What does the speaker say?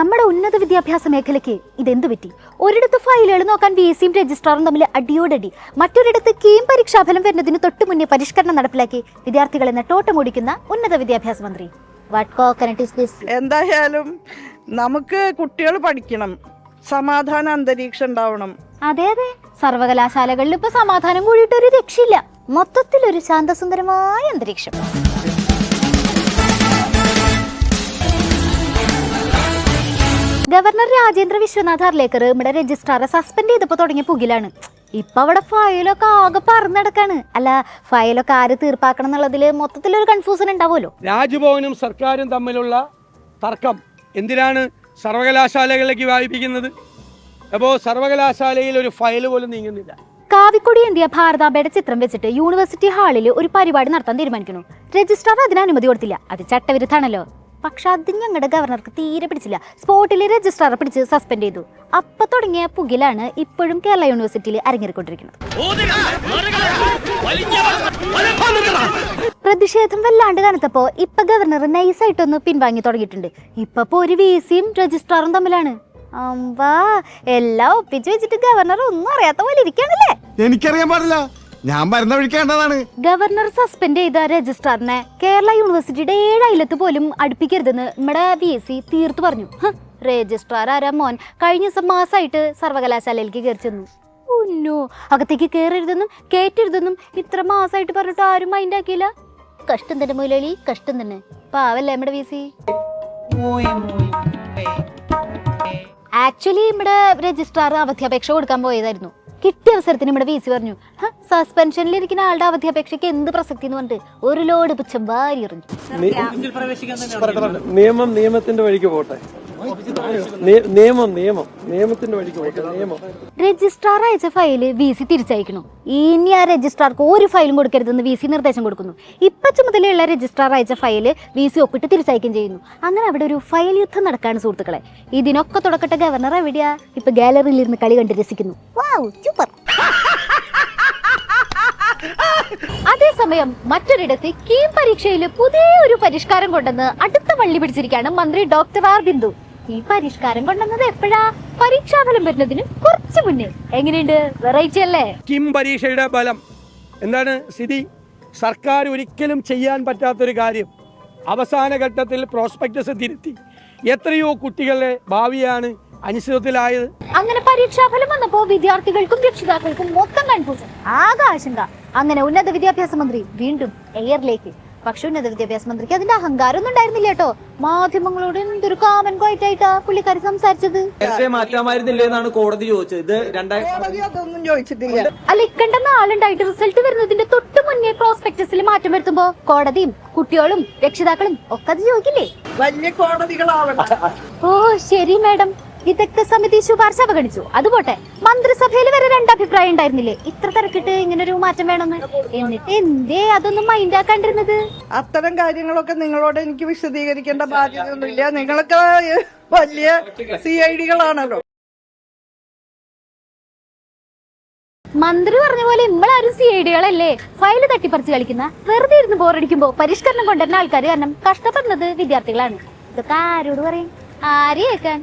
നമ്മുടെ ഉന്നത വിദ്യാഭ്യാസ മേഖലയ്ക്ക് ഇതെന്ത് പറ്റി? ഒരിടത്ത് ഫയലുകൾ നോക്കാൻ വി സിയും രജിസ്ട്രാറും തമ്മിൽ അടിയോടടി മറ്റൊരിടത്ത് കീം പരീക്ഷാഫലം വരുന്നതിന് തൊട്ടു മുന്നേ പരിഷ്കരണം നടപ്പിലാക്കി വിദ്യാർത്ഥികളെ നെട്ടോട്ടമോടിക്കുന്ന ഉന്നത വിദ്യാഭ്യാസ മന്ത്രി. എന്തായാലും നമുക്ക് കുട്ടികൾ പഠിക്കണം. സമാധാന അന്തരീക്ഷം ഉണ്ടാവണം. അതെ അതെ. സർവകലാശാലകളിൽ ഇപ്പൊ സമാധാനം കൂടിയിട്ട് ഒരു രക്ഷയില്ല. മൊത്തത്തിൽ ഒരു ശാന്തസുന്ദരമായ അന്തരീക്ഷം. ഗവർണർ രാജേന്ദ്ര വിശ്വനാഥ് അർലേക്കർ ഇവിടെ രജിസ്ട്രാറെ സസ്പെൻഡ് ചെയ്തപ്പോൾ തുടങ്ങിയ പുകിലാണ്. ഇപ്പൊ അവിടെ ഫയലൊക്കെ ആകെ പറന്നടക്കാണ് അല്ല ഫയലൊക്കെ ആര് തീർപ്പാക്കണം എന്നുള്ളതിൽ മൊത്തത്തിലൊരു കൺഫ്യൂഷൻ ഉണ്ടാവുമല്ലോ. രാജ്ഭവനും സർക്കാരും തമ്മിലുള്ള തർക്കം എന്തിനാണ് സർവകലാശാലകളിലേക്ക് വായിപ്പിക്കുന്നത് അപ്പോ സർവകലാശാലയിൽ ഒരു ഫയൽ പോലും നീങ്ങുന്നില്ല. കാവിക്കൊടി എന്തിയ ഭാരതാംബയുടെ ചിത്രം വെച്ചിട്ട് യൂണിവേഴ്സിറ്റി ഹാളിൽ ഒരു പരിപാടി നടത്താൻ തീരുമാനിക്കുന്നു. രജിസ്ട്രാർ അതിന് അനുമതി കൊടുത്തില്ല. അത് ചട്ടവിരുദ്ധാണല്ലോ പക്ഷെ അത് ഞങ്ങളുടെ ഗവർണർക്ക് തീരെ പിടിച്ചില്ല. സ്പോട്ടിൽ രജിസ്ട്രാറെ പിടിച്ച് സസ്പെൻഡ് ചെയ്തു. അപ്പൊ തുടങ്ങിയ പുകിലാണ് ഇപ്പോഴും കേരള യൂണിവേഴ്സിറ്റിയിൽ അരങ്ങേറിക്കൊണ്ടിരിക്കുന്നത്. പ്രതിഷേധം വല്ലാണ്ട് കനത്തപ്പോ ഇപ്പൊ ഗവർണർ നൈസായിട്ടൊന്ന് പിൻവാങ്ങി തുടങ്ങിയിട്ടുണ്ട്. ഇപ്പൊ ഒരു വി സിയും രജിസ്ട്രാറും തമ്മിലാണ്. എല്ലാം ഒപ്പിച്ച് വെച്ചിട്ട് ഗവർണർ ഒന്നും അറിയാത്ത പോലെ ഇരിക്കാണല്ലേ? എനിക്കറിയാൻ പാടില്ല. ഞാൻ മരുന്ന വിളിക്കേണ്ടതാണ് ഗവർണർ സസ്പെൻഡ് ചെയ്ത രജിസ്ട്രാറിനെ കേരള യൂണിവേഴ്സിറ്റിയുടെ ഏഴ് അയലത്ത് പോലും അടുപ്പിക്കരുതെന്ന് നമ്മുടെ വി എസ് സി തീർത്തു പറഞ്ഞു. രജിസ്ട്രാർ ആരാ മോൻ? കഴിഞ്ഞ ദിവസം മാസമായിട്ട് സർവകലാശാലയിലേക്ക് കയറി ചെന്നു. അകത്തേക്ക് കയറരുതെന്നും കയറ്റരുതെന്നും ഇത്ര മാസമായിട്ട് പറഞ്ഞിട്ട് ആരും മൈൻഡ് ആക്കിയില്ല. കഷ്ടം തന്നെ മുലളി കഷ്ടം തന്നെ. പാവല്ലേ നമ്മുടെ വി സി? ആക്ച്വലി നമ്മുടെ രജിസ്ട്രാർ അവധ്യാപേക്ഷ കൊടുക്കാൻ പോയതായിരുന്നു. കിട്ടിയ അവസരത്തിന് നമ്മുടെ വീസി സി പറഞ്ഞു. സസ്പെൻഷനിൽ ഇരിക്കുന്ന ആളുടെ അവധി അപേക്ഷയ്ക്ക് എന്ത് പ്രസക്തി എന്ന് പറഞ്ഞിട്ട് ഒരു ലോഡ് പുച്ഛം വാരി എറിഞ്ഞു നിയമം നിയമത്തിന്റെ വഴിക്ക് പോട്ടെ. നിയമം നിയമം നിയമത്തിന്റെ വഴിക്ക് നിയമം. രജിസ്ട്രാർ അയച്ച ഫയൽ വി സി തിരിച്ചയക്കണം. ഇനി ആ രജിസ്ട്രാർക്ക് ഒരു ഫയലും കൊടുക്കരുതെന്ന് വി സി നിർദ്ദേശം കൊടുക്കുന്നു. ഇപ്പൊ ചുമതലയുള്ള രജിസ്ട്രാർ അയച്ച ഫയൽ വി സി ഒപ്പിട്ട് തിരിച്ചയക്കുകയും ചെയ്യുന്നു. അങ്ങനെ അവിടെ ഒരു ഫയൽ യുദ്ധം നടക്കാണ് സുഹൃത്തുക്കളെ. ഇതിനൊക്കെ തുടക്കട്ടെ ഗവർണർ എവിടെയാ ഇപ്പൊ ഗാലറിയിൽ ഇരുന്ന് കളി കണ്ട് രസിക്കുന്നു. Wow, super. അതേസമയം മറ്റൊരിടത്ത് കീം പരീക്ഷയിൽ പുതിയ ഒരു പരിഷ്കാരം കൊണ്ടെന്ന് അടുത്ത വള്ളി പിടിച്ചിരിക്കുകയാണ് മന്ത്രി ഡോക്ടർ ആർ ബിന്ദു. ഈ പരിഷ്കാരം കൊണ്ടുവന്നത് എപ്പോഴാ? പരീക്ഷാഫലം വരുന്നതിന് കുറച്ച് മുന്നേ. എങ്ങനെയുണ്ട്? വെറൈറ്റി അല്ലേ? കിം പരീക്ഷയുടെ ഫലം. എന്താണ് സ്ഥിതി? സർക്കാർ ഒരിക്കലും ചെയ്യാൻ പറ്റാത്തൊരു കാര്യം. അവസാന ഘട്ടത്തിൽ പ്രോസ്പെക്ടസ് തിരുത്തി. എത്രയോ കുട്ടികളുടെ ഭാവിയാണ് അനിശ്ചിതത്തിലായത്. അങ്ങനെ പരീക്ഷാഫലം വന്നപ്പോ വിദ്യാർത്ഥികൾക്കും രക്ഷിതാക്കൾക്കും മൊത്തം കൺഫ്യൂഷൻ ആകെ ആശങ്ക. അങ്ങനെ ഉന്നത വിദ്യാഭ്യാസ മന്ത്രി വീണ്ടും എയറിലേക്ക് പക്ഷെ ഉന്നത വിദ്യാഭ്യാസ മന്ത്രിക്ക് അതിന്റെ അഹങ്കാരം ഒന്നും ഉണ്ടായിരുന്നില്ല കേട്ടോ. മാധ്യമങ്ങളോട് എന്തൊരു കാമൻ ക്വൈറ്റ് ആയിട്ടാ പുള്ളിക്കാരി സംസാരിച്ചത്? കോടതി ചോദിച്ചത്. ഇത് രണ്ടായിരത്തി ചോദിച്ചിട്ടില്ല. അല്ല ഇക്കണ്ടെന്ന ആളുണ്ടായിട്ട് റിസൾട്ട് വരുന്നതിന്റെ തൊട്ട് മുന്നേ പ്രോസ്പെക്ടസിൽ മാറ്റം വരുത്തുമ്പോ കോടതിയും കുട്ടികളും രക്ഷിതാക്കളും ഒക്കെ അത് ചോദിക്കില്ലേ? വലിയ കോടതികളാവണം. ഓ ശരി മാഡം വിദഗ്ധ സമിതി ശുപാർശ അവഗണിച്ചു. അതുപോട്ടെ മന്ത്രിസഭയിൽ വരെ രണ്ടഭിപ്രായം ഉണ്ടായിരുന്നില്ലേ? ഇത്ര തിരക്കിട്ട് ഇങ്ങനെ ഒരു മാറ്റം വേണമെന്ന്. എന്നിട്ട് എന്തേ അതൊന്നും മൈൻഡ് ആക്കാണ്ടിരുന്നത്? അത്തരം കാര്യങ്ങളൊക്കെ നിങ്ങളോട് എനിക്ക് വിശദീകരിക്കേണ്ട ബാധ്യതയൊന്നുമില്ല. നിങ്ങളൊക്കെ വലിയ സി ഐ ഡികളാണല്ലോ മന്ത്രി പറഞ്ഞ പോലെ നമ്മളാരും സി ഐ ഡികളല്ലേ ഫയൽ തട്ടിപ്പറിച്ച് കളിക്കുന്ന വെറുതെ ഇരുന്ന് ബോറടിക്കുമ്പോ പരിഷ്കരണം കൊണ്ടുവരുന്ന ആൾക്കാർ കാരണം കഷ്ടപ്പെടുന്നത് വിദ്യാർത്ഥികളാണ്. ഇതൊക്കെ ആരോട് പറയും? ആര് കേൾക്കാൻ